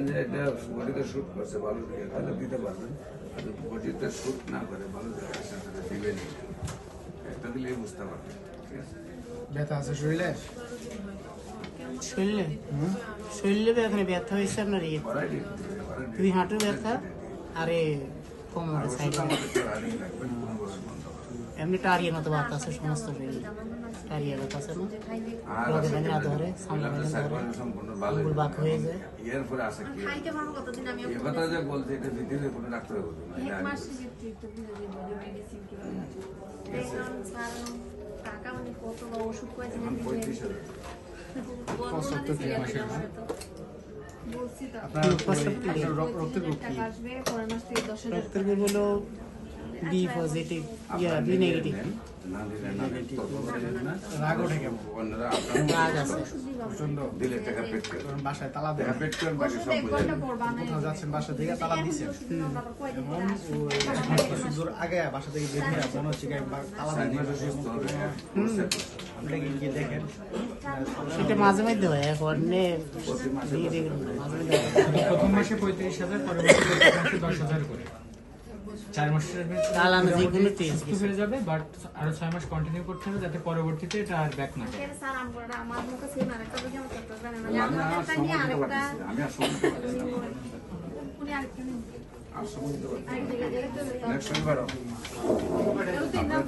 দেখেন যে এটা বডিতে শুট করছে ভালো দিকে তাহলে দিতে পারবেন। আর যদি বডিতে না করে ভালো দিকে আসে দিবেন। একটা দিলেই বুঝতে পারবেন ঠিক আছে? ব্যথা আছে শরীরে? শরীরে? শরীরে এখানে ব্যথা হয়েছে আপনার ইয়ে। দুই হাঁটুর ব্যথা আর এ সাইডে কোনো। এমনি টারিয়ে মতো আছে সমস্ত আছে না আর রোদে ভেঙে ধরে, সামনে ভেঙে ধরে, আঙ্গুল বাঁক হয়ে যায়। এর পরে আছে কি খাইতে পারব কতদিন আমি এই কথা যে বলছে এটা ভিতরে কোনো ডাক্তার বলবে না এক মাস আমি বলছি। থেকে ট্রিটমেন্ট বুঝে দিব মেডিসিন কি দেখলাম স্যার টাকা মানে কত ওষুধ কয়েছেন পঁয়ত্রিশ হাজার আপনার রক্তের গ্রুপ কি? রক্তের গ্রুপ হলো ইয়া। পর হয়ে মনে হবে আপনি কি গিয়ে দেখেন সেটা মাঝে মধ্যে হয় এখন প্রথম মাসে পঁয়ত্রিশ হাজার মাসে দশ হাজার করে চার মাসের চালানো যে কোনো তেজ সুস্থ হয়ে যাবে বাট আরও ছয় মাস কন্টিনিউ করতে হবে যাতে পরবর্তীতে এটা আর ব্যাক না আর সময় দিতে। নেক্সট শনিবার আপনার